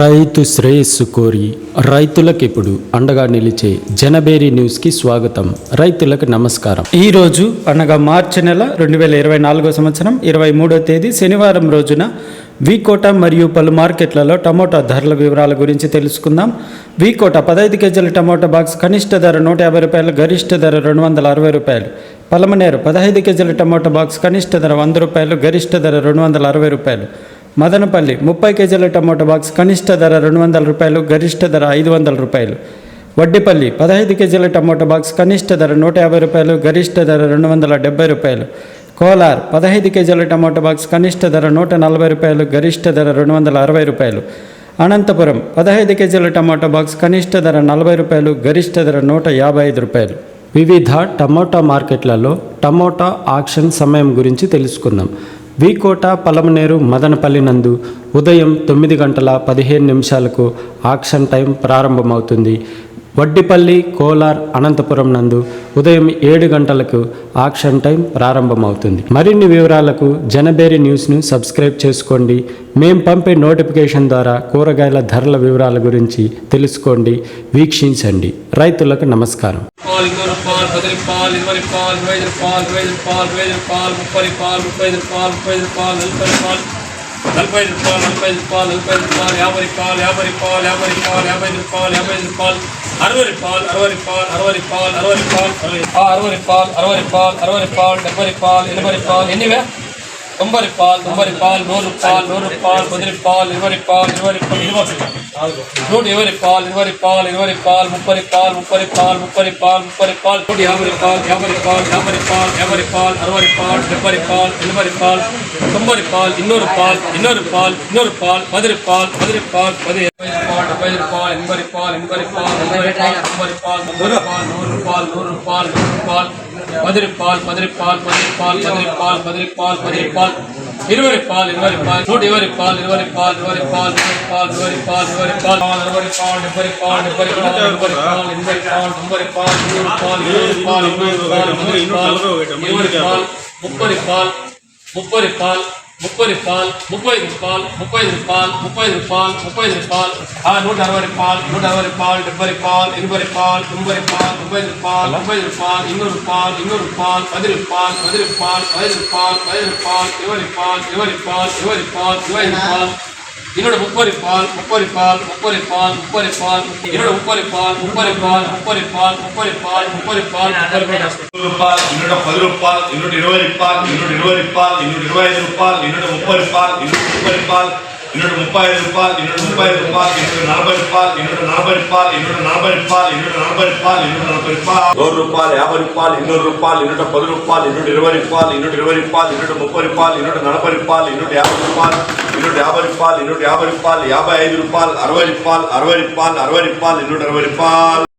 రైతు శ్రేయస్సు కోరి రైతులకు ఇప్పుడు అండగా నిలిచే జనబేరి న్యూస్కి స్వాగతం. రైతులకు నమస్కారం. ఈ రోజు అనగా మార్చి నెల రెండు వేల ఇరవై నాలుగో సంవత్సరం ఇరవై మూడో తేదీ శనివారం రోజున వీకోట మరియు పలు మార్కెట్లలో టమోటా ధరల వివరాల గురించి తెలుసుకుందాం. వీకోట పదహైదు కేజీల టమోటా బాక్స్ కనిష్ట ధర నూట యాభై రూపాయలు గరిష్ట ధర రెండు వందల అరవై రూపాయలు. పలమనేరు పదహైదు కేజీల టమోటా బాక్స్ కనిష్ట ధర వంద రూపాయలు గరిష్ట ధర రెండు వందల అరవై రూపాయలు. మదనపల్లి ముప్పై కేజీల టమోటా బాక్స్ కనిష్ట ధర రెండు వందల రూపాయలు గరిష్ట ధర ఐదు వందల రూపాయలు. వడ్డిపల్లి పదహైదు కేజీల టమోటా బాక్స్ కనిష్ట ధర నూట యాభై రూపాయలు గరిష్ట ధర రెండు వందల డెబ్బై రూపాయలు. కోలార్ పదహైదు కేజీల టమోటా బాక్స్ కనిష్ట ధర నూట నలభై రూపాయలు గరిష్ట ధర రెండు వందల అరవై రూపాయలు. అనంతపురం పదహైదు కేజీల టమోటా బాక్స్ కనిష్ట ధర నలభై రూపాయలు గరిష్ట ధర నూట యాభై ఐదు రూపాయలు. వివిధ టమోటా మార్కెట్లలో టమోటా ఆక్షన్ సమయం గురించి తెలుసుకుందాం. వీకోట పలమనేరు మదనపల్లి నందు ఉదయం తొమ్మిది గంటల పదిహేను నిమిషాలకు ఆక్షన్ టైం ప్రారంభమవుతుంది. వడ్డిపల్లి కోలార్ అనంతపురం నందు ఉదయం ఏడు గంటలకు ఆక్షన్ టైం ప్రారంభమవుతుంది మరిన్ని వివరాలకు జనబేరి న్యూస్ను సబ్స్క్రైబ్ చేసుకోండి మేం పంపే నోటిఫికేషన్ ద్వారా కూరగాయల ధరల వివరాల గురించి తెలుసుకోండి వీక్షించండి రైతులకు నమస్కారం పాల్ పాల్ నలభై పాల్ నలభై ఐదు నలభై ఐదు యాభై పాల్ యాభై పాల్ యాభై పాల్ యాభై ఐదు యాభై ఐదు அறுவரிப்பால் அறுவரிப்பால் அறுவரிப்பால் அறுவரிப்பால் அறுவரிப்பால் அறுவரிப்பால் அறுவரிப்பால் டெம்பரிப்பால் எலுமரிப்பால் என்னவே ஒம்பரிப்பால் ஒம்பரிப்பால் நூறுப்பால் நூறுப்பால் பதிரிப்பால் இருவரிப்பால் இருவரிப்பால் இருவரிப்பால் நூறு இருவரிப்பால் இருவரிப்பால் இருவரிப்பால் முப்பரிப்பால் முப்பரிப்பால் முப்பரிப்பால் முப்பரிப்பால் நூறு யாவரிப்பால் யாவரிப்பால் யாவரிப்பால் யாவரிப்பால் அறுவரிப்பால் டெம்பரிப்பால் எலுமரிப்பால் தொம்பரிப்பால் இன்னொரு பால் இன்னொரு பால் இன்னொரு பால் பதிரிப்பால் பதிரிப்பால் பதி ஐம்பதிற்பால் எண்பரிப்பால் எண்பரிப்பால் ஒன்பதிற்பால் ஒன்பதிற்பால் ஒன்பதிற்பால் நூறுபால் நூறுபால் நூறுபால் பதிரிப்பால் பதிரிப்பால் பதிரிப்பால் பதிரிப்பால் பதிரிப்பால் பதிரிப்பால் இருவரிப்பால் இருவரிப்பால் நூற்றி இருவரிப்பால் இருவரிப்பால் இருவரிப்பால் இருவரிப்பால் இருவரிப்பால் இருவரிப்பால் இருவரிப்பால் இருவரிப்பால் இருவரிப்பால் இருவரிப்பால் எண்பரிப்பால் ஒன்பரிப்பால் நூறுபால் இருவரிப்பால் இருவரிப்பால் இருவரிப்பால் முப்பரிப்பால் పాల్ ఎనభై పాల్ ఎనభై పాల్ ఎనభై పాల్ తొంభై పాల్ తొంభై పాల్ నూరు పాల్ నూరు పాల్ నూరు పాల్ పది పాల్ పది పాల్ పది పాల్ పది పాల్ పది పాల్ పది పాల్ ఇరవై పాల్ ఇరవై పాల్ నూట ఇరవై పాల్ ఇరవై పాల్ ఇరవై పాల్ ఇరవై పాల్ ఇరవై పాల్ ఇరవై పాల్ ఇరవై పాల్ డెబ్బై పాల్ డెబ్బై పాల్ ఎనభై పాల్ ఎనభై పాల్ తొంభై పాల్ నూరు పాల్ ఇరవై పాల్ ఇరవై పాల్ ఇరవై పాల్ ఇరవై పాల్ ముప్పై పాల్ ముప్పై పాల్ ముప్పై పాల్ ముప్పై ఐదు పాల్ ముప్పై ఐదు పాల్ ముప్పై ఐదు పాల్ ముప్పై ఐదు పాల్ ఆ నూట అరవై పాల్ నూట అరవై పాల్ డెబ్బై పాల్ ఎనభై పాల్ తొంభై పాల్ తొంభై ఐదు పాల్ ముప్పై ఐదు పాల్ ఇన్నూరు పాల్ ఇన్నూరు పాల్ పది పాల్ పది పాల్ పదిహేను పాల్ పదిహేను పాల్ ఇరవై పాల్ ఇరవై పాల్ ఇరవై పాల్ ఇరవై ఐదు என்னோட முப்பரிப்பால் முப்பரிப்பால் முப்பரிப்பால் முப்பரிப்பால் என்னோட முப்பரிப்பால் முப்பரிப்பால் முப்பரிப்பால் முப்பரிப்பால் முப்பரிப்பால் முப்பரிப்பால் என்னோட பதிருப்பால் என்னோட இருவரிப்பால் என்னோட இருவரிப்பால் என்னோட இருபது ரூபால் என்னோட முப்பரிப்பால் என்னோட முப்பரிப்பால் என்னோட முப்பாயிரம் இருப்பார் என்னோட முப்பாயிரம் இருப்பார் என்னோட நலபை இருப்பார் என்னோட நலபை இருப்பார் என்னோட நலபை இருப்பார் என்னோட நலபை இருப்பார் என்னோட நலபை இருப்பார் நூறு ரூபாய் யாபது ரூபாய் இன்னொரு ரூபாய் என்னோட பது ரூபாய் என்னோட இருபது ரூபாய் என்னோட இருபது ரூபாய் என்னோட முப்பது ரூபாய் என்னோட நலபை ரூபாய் என்னோட யாபது ரூபாய் என்னோட யாபது ரூபாய் என்னோட யாபது ரூபாய் யாபை ஐந்து ரூபாய் அறுபது ரூபாய் அறுபது ரூபாய் அறுபது ரூபாய் என்னோட அறுபது ரூபாய்